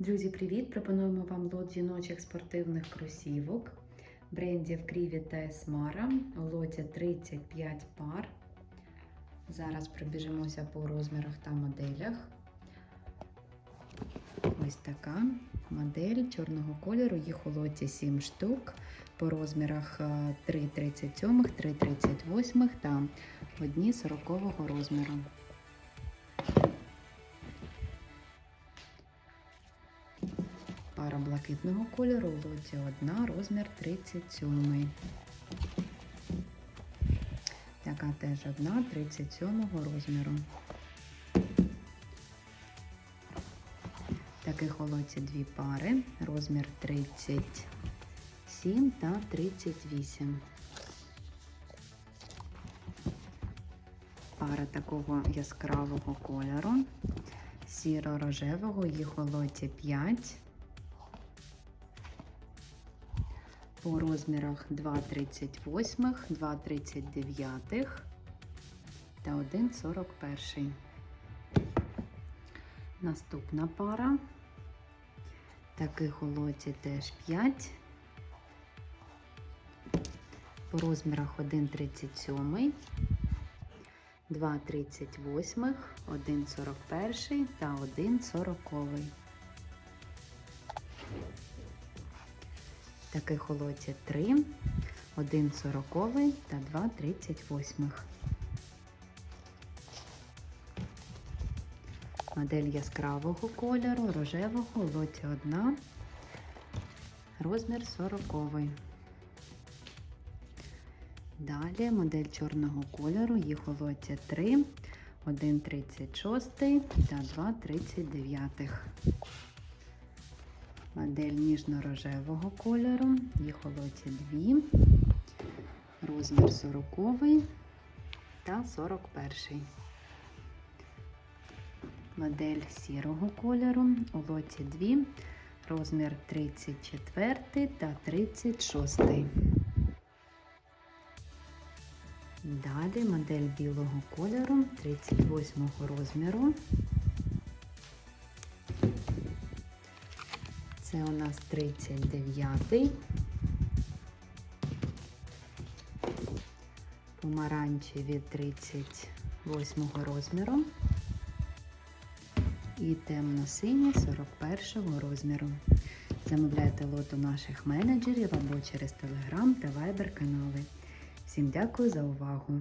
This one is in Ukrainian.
Друзі, привіт! Пропонуємо вам лот жіночих спортивних кросівок брендів Кріві та Esmara. У лоті 35 пар. Зараз пробіжимося по розмірах та моделях. Ось така модель чорного кольору. Їх у лоті 7 штук. По розмірах 3,37, 3,38 та одні 40 розміру. Пара блакитного кольору, лоті одна, розмір 37. Така теж одна, 37 розміру. Таких у лоті дві пари, розмір 37 та 38. Пара такого яскравого кольору, сіро-рожевого, їх у лоті 5. По розмірах 2,38, 2,39 та 1,41. Наступна пара. Таких у лоті теж 5. По розмірах 1,37, 2,38, 1,41 та 1,40. Таких у лоті 3, 1 сороковий та 2 38. Модель яскравого кольору, рожевого, у лоті 1, розмір 40. Далі модель чорного кольору, їх у лоті 3, 1 36 та 2 39 модель ніжно-рожевого кольору, їх у лоті 2, розмір 40 та 41. Модель сірого кольору, у лоті 2, розмір 34 та 36. Далі модель білого кольору 38 розміру. Це у нас 39-й. Помаранчеві 38 розміру. І темно-сині 41-го розміру. Замовляйте лот у наших менеджерів або через Telegram та Viber канали. Всім дякую за увагу!